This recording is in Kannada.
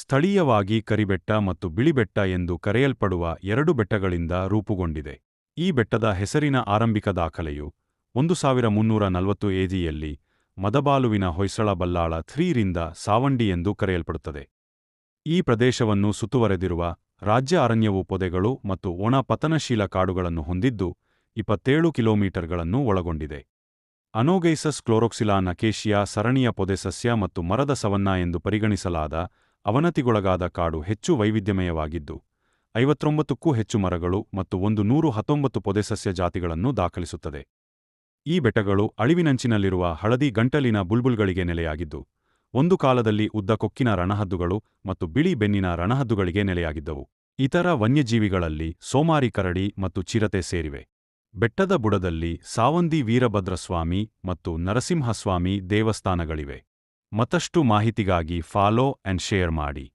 ಸ್ಥಳೀಯವಾಗಿ ಕರಿಬೆಟ್ಟ ಮತ್ತು ಬಿಳಿಬೆಟ್ಟ ಎಂದು ಕರೆಯಲ್ಪಡುವ ಎರಡು ಬೆಟ್ಟಗಳಿಂದ ರೂಪುಗೊಂಡಿದೆ. ಈ ಬೆಟ್ಟದ ಹೆಸರಿನ ಆರಂಭಿಕ ದಾಖಲೆಯು ಒಂದು ಸಾವಿರ ಮುನ್ನೂರ ನಲವತ್ತು ಎಜಿಯಲ್ಲಿ ಮದಬಾಲುವಿನ ಹೊಯ್ಸಳ ಬಲ್ಲಾಳ ಥ್ರೀರಿಂದ ಸಾವಂಡಿ ಎಂದು ಕರೆಯಲ್ಪಡುತ್ತದೆ. ಈ ಪ್ರದೇಶವನ್ನು ಸುತ್ತುವರೆದಿರುವ ರಾಜ್ಯ ಅರಣ್ಯವು ಪೊದೆಗಳು ಮತ್ತು ಒಣ ಪತನಶೀಲ ಕಾಡುಗಳನ್ನು ಹೊಂದಿದ್ದು ಇಪ್ಪತ್ತೇಳು ಕಿಲೋಮೀಟರ್ಗಳನ್ನು ಒಳಗೊಂಡಿದೆ. ಅನೋಗೈಸಸ್ ಕ್ಲೋರೋಕ್ಸಿಲಾ ನಕೇಶಿಯಾ ಸರಣಿಯ ಪೊದೆಸಸ್ಯ ಮತ್ತು ಮರದ ಸವನ್ನ ಎಂದು ಪರಿಗಣಿಸಲಾದ ಅವನತಿಗೊಳಗಾದ ಕಾಡು ಹೆಚ್ಚು ವೈವಿಧ್ಯಮಯವಾಗಿದ್ದು, ಐವತ್ತೊಂಬತ್ತಕ್ಕೂ ಹೆಚ್ಚು ಮರಗಳು ಮತ್ತು ಒಂದು ನೂರು ಹತ್ತೊಂಬತ್ತು ಪೊದೆಸಸ್ಯ ಜಾತಿಗಳನ್ನು ದಾಖಲಿಸುತ್ತದೆ. ಈ ಬೆಟ್ಟಗಳು ಅಳಿವಿನಂಚಿನಲ್ಲಿರುವ ಹಳದಿ ಗಂಟಲಿನ ಬುಲ್ಬುಲ್ಗಳಿಗೆ ನೆಲೆಯಾಗಿದ್ದು, ಒಂದು ಕಾಲದಲ್ಲಿ ಉದ್ದ ಕೊಕ್ಕಿನ ರಣಹದ್ದುಗಳು ಮತ್ತು ಬಿಳಿ ಬೆನ್ನಿನ ರಣಹದ್ದುಗಳಿಗೆ ನೆಲೆಯಾಗಿದ್ದವು. ಇತರ ವನ್ಯಜೀವಿಗಳಲ್ಲಿ ಸೋಮಾರಿ ಕರಡಿ ಮತ್ತು ಚಿರತೆ ಸೇರಿವೆ. ಬೆಟ್ಟದ ಬುಡದಲ್ಲಿ ಸಾವಂದಿ ವೀರಭದ್ರಸ್ವಾಮಿ ಮತ್ತು ನರಸಿಂಹಸ್ವಾಮಿ ದೇವಸ್ಥಾನಗಳಿವೆ. ಮತ್ತಷ್ಟು ಮಾಹಿತಿಗಾಗಿ ಫಾಲೋ ಅಂಡ್ ಶೇರ್ ಮಾಡಿ.